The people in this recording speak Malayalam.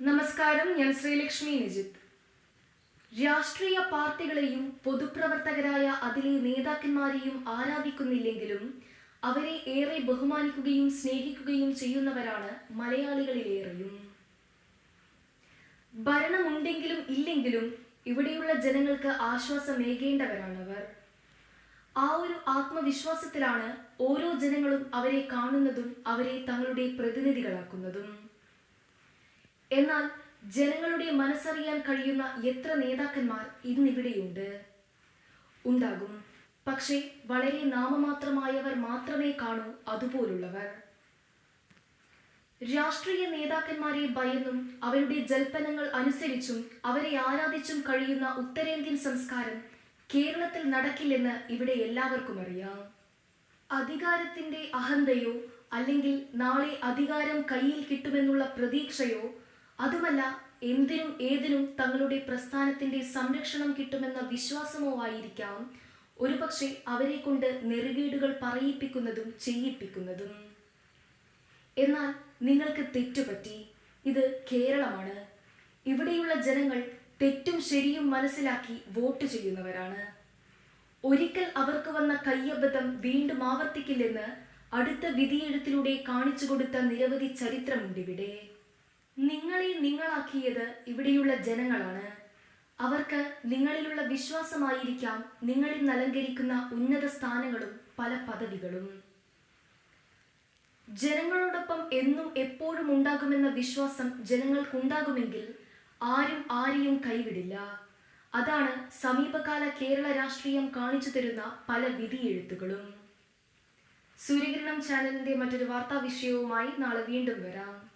നമസ്കാരം ഞാൻ ശ്രീലക്ഷ്മി നിജിത്ത് രാഷ്ട്രീയ പാർട്ടികളെയും പൊതുപ്രവർത്തകരായ അതിലെ നേതാക്കന്മാരെയും ആരാധിക്കുന്നില്ലെങ്കിലും അവരെ ഏറെ ബഹുമാനിക്കുകയും സ്നേഹിക്കുകയും ചെയ്യുന്നവരാണ് മലയാളികളിലേറെയും. ഭരണമുണ്ടെങ്കിലും ഇല്ലെങ്കിലും ഇവിടെയുള്ള ജനങ്ങൾക്ക് ആശ്വാസമേകേണ്ടവരാണവർ. ആ ഒരു ആത്മവിശ്വാസത്തിലാണ് ഓരോ ജനങ്ങളും അവരെ കാണുന്നതും അവരെ തങ്ങളുടെ പ്രതിനിധികളാക്കുന്നതും. എന്നാൽ ജനങ്ങളുടെ മനസ്സറിയാൻ കഴിയുന്ന എത്ര നേതാക്കന്മാർ ഇന്നിവിടെയുണ്ട്? ഉണ്ടാകും. പക്ഷേ വളരെ നാമമാത്രമായവർ മാത്രമേ കാണൂ അതുപോലുള്ളവർ. രാഷ്ട്രീയ നേതാക്കന്മാരെ ഭയന്നും അവരുടെ ജൽപ്പനങ്ങൾ അനുസരിച്ചും അവരെ ആരാധിച്ചും കഴിയുന്ന ഉത്തരേന്ത്യൻ സംസ്കാരം കേരളത്തിൽ നടക്കില്ലെന്ന് ഇവിടെ എല്ലാവർക്കും അറിയാം. അധികാരത്തിന്റെ അഹന്തയോ അല്ലെങ്കിൽ നാളെ അധികാരം കയ്യിൽ കിട്ടുമെന്നുള്ള പ്രതീക്ഷയോ അതുമല്ല എന്തിനും ഏതിനും തങ്ങളുടെ പ്രസ്ഥാനത്തിന്റെ സംരക്ഷണം കിട്ടുമെന്ന വിശ്വാസമോ ആയിരിക്കാം ഒരുപക്ഷെ അവരെ കൊണ്ട് നെറുകേടുകൾ പറയിപ്പിക്കുന്നതും ചെയ്യിപ്പിക്കുന്നതും. എന്നാൽ നിങ്ങൾക്ക് തെറ്റുപറ്റി. ഇത് കേരളമാണ്. ഇവിടെയുള്ള ജനങ്ങൾ തെറ്റും ശരിയും മനസ്സിലാക്കി വോട്ട് ചെയ്യുന്നവരാണ്. ഒരിക്കൽ അവർക്ക് വന്ന കയ്യബദ്ധം വീണ്ടും ആവർത്തിക്കില്ലെന്ന് അടുത്ത വിധിയെഴുത്തിലൂടെ കാണിച്ചു കൊടുത്ത നിരവധി ചരിത്രമുണ്ടിവിടെ. നിങ്ങളെ നിങ്ങളാക്കിയത് ഇവിടെയുള്ള ജനങ്ങളാണ്. അവർക്ക് നിങ്ങളിലുള്ള വിശ്വാസമായിരിക്കാം നിങ്ങളിൽ നലങ്കരിക്കുന്ന ഉന്നത സ്ഥാനങ്ങളും പല പദവികളും. ജനങ്ങളോടൊപ്പം എന്നും എപ്പോഴും ഉണ്ടാകുമെന്ന വിശ്വാസം ജനങ്ങൾക്കുണ്ടാകുമെങ്കിൽ ആരും ആരെയും കൈവിടില്ല. അതാണ് സമീപകാല കേരള രാഷ്ട്രീയം കാണിച്ചു തരുന്ന പല വിധിയെഴുത്തുകളും. സൂര്യകിരണം ചാനലിന്റെ മറ്റൊരു വാർത്താ വിഷയവുമായി നാളെ വീണ്ടും വരാം.